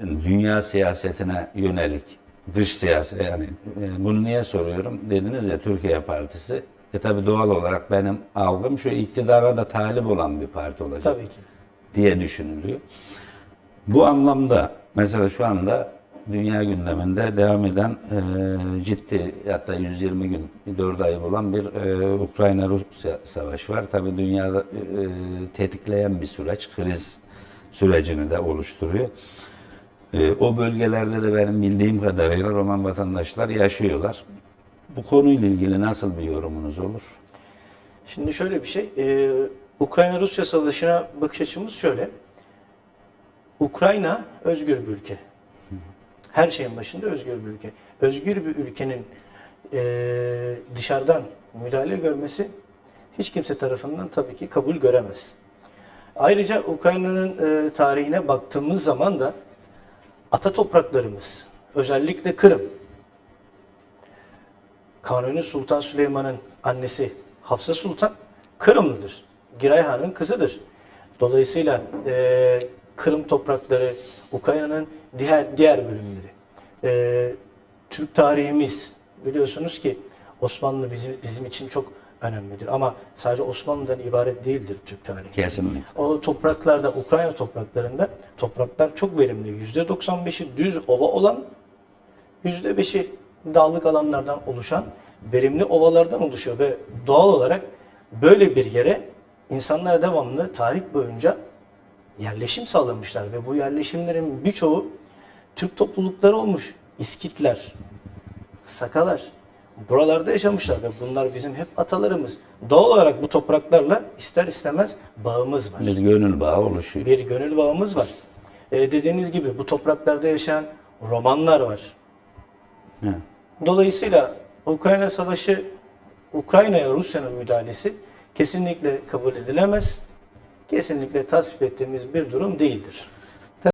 Dünya siyasetine yönelik dış siyaset yani e, bunu niye soruyorum dediniz ya Türkiye Partisi. E tabi doğal olarak benim algım şu iktidara da talip olan bir parti olacak Tabii ki. diye düşünülüyor. Bu anlamda mesela şu anda dünya gündeminde devam eden e, ciddi hatta 120 gün 4 ayı bulan bir e, Ukrayna-Rusya savaşı var. Tabii dünyada e, tetikleyen bir süreç, kriz sürecini de oluşturuyor. E, o bölgelerde de benim bildiğim kadarıyla Roman vatandaşlar yaşıyorlar. Bu konuyla ilgili nasıl bir yorumunuz olur? Şimdi şöyle bir şey, e, Ukrayna-Rusya savaşına bakış açımız şöyle. Ukrayna özgür bir ülke. Her şeyin başında özgür bir ülke. Özgür bir ülkenin e, dışarıdan müdahale görmesi hiç kimse tarafından tabii ki kabul göremez. Ayrıca Ukrayna'nın e, tarihine baktığımız zaman da ata topraklarımız, özellikle Kırım, Kanuni Sultan Süleyman'ın annesi Hafsa Sultan Kırımlıdır. Giray Han'ın kızıdır. Dolayısıyla e, Kırım toprakları, Ukrayna'nın diğer diğer bölümleri. E, Türk tarihimiz biliyorsunuz ki Osmanlı bizim, bizim için çok önemlidir. Ama sadece Osmanlı'dan ibaret değildir Türk tarihi. Kesinlikle. O topraklarda, Ukrayna topraklarında topraklar çok verimli. %95'i düz ova olan, %5'i dağlık alanlardan oluşan verimli ovalardan oluşuyor ve doğal olarak böyle bir yere insanlar devamlı tarih boyunca yerleşim sağlamışlar ve bu yerleşimlerin birçoğu Türk toplulukları olmuş. İskitler, Sakalar buralarda yaşamışlar ve bunlar bizim hep atalarımız. Doğal olarak bu topraklarla ister istemez bağımız var Bir gönül bağı oluşuyor. bir gönül bağımız var. Ee, dediğiniz gibi bu topraklarda yaşayan romanlar var. Evet. Dolayısıyla Ukrayna Savaşı, Ukrayna'ya Rusya'nın müdahalesi kesinlikle kabul edilemez. Kesinlikle tasvip ettiğimiz bir durum değildir.